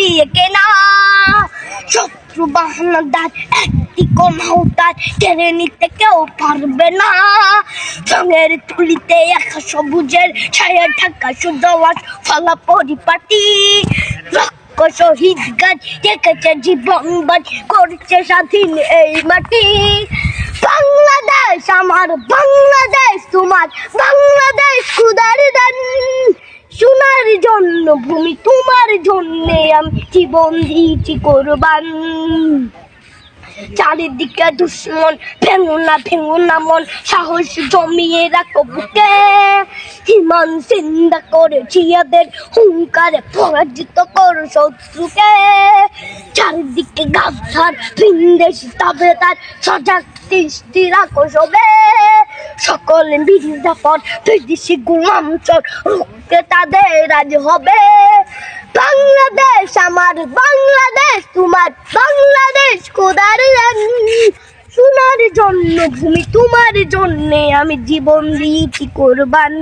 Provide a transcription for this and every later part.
দিয়ে একটি তার কেড়ে নিতে কেউ পারবে না। রঙের তুলিতে একা সবুজের ছায়া ঢাকা সুদওয়াজ ফলা পরিপাটি। শহীদ গাছ রেখেছে জীবন করছে স্বাধীন এই মাটি। বাংলাদেশ, আমার বাংলাদেশ তোমার বাংলাদেশ খুদার দান জন্য, ভূমি তোমার জন্যে আমি জীবন দিয়েছি কোরবান। চারিদিকে দুশ্মন ভেঙো না ভেঙো না মন, সাহস জমিয়ে রাখো বুকে। হিমান চিন্তা করে জিয়াদের হুঙ্কারে, পরাজিত করো শত্রুকে। চারিদিকে গাছার ভিন্দেশি, তবে তার সজাগ দৃষ্টি রাখো সবে। সকলে মির্জাফর বিদেশি গুমাঞ্চল রুখতে তাদের আজ হবে। বাংলাদেশ আমার বাংলাদেশ তোমার বাংলাদেশ কোদার সোনার জন্য, ভূমি তোমার জন্যে আমি জীবন দিয়েছি কোরবান।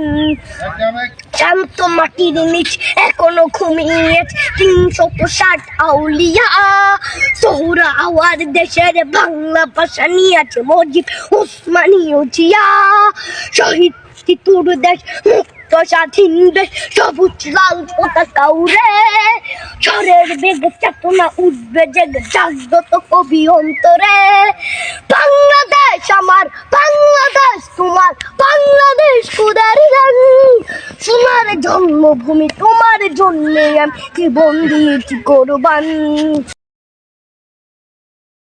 শান্ত মাটির নিচ, এখনও ঘুমিয়েছে। তিনশো ষাট আউলিয়া সোহরা আওয়ার দেশের বাংলা ভাষা নিয়েছে মজিব উসমানীয় জিয়া শহীদ তিতুর দেশ, মুক্ত স্বাধীন দেশ, সবুজ লাল পতাকা উড়ে। ঝড়ের বেগ চেতনা উঠবে, জেগে জাগ্রত কবি অন্তরে বাংলাদেশ আমার বাংলাদেশ তোমার কুদার সোনার জন্মভূমি তোমার জন্যে আমি জীবন দিয়েছি কোরবান?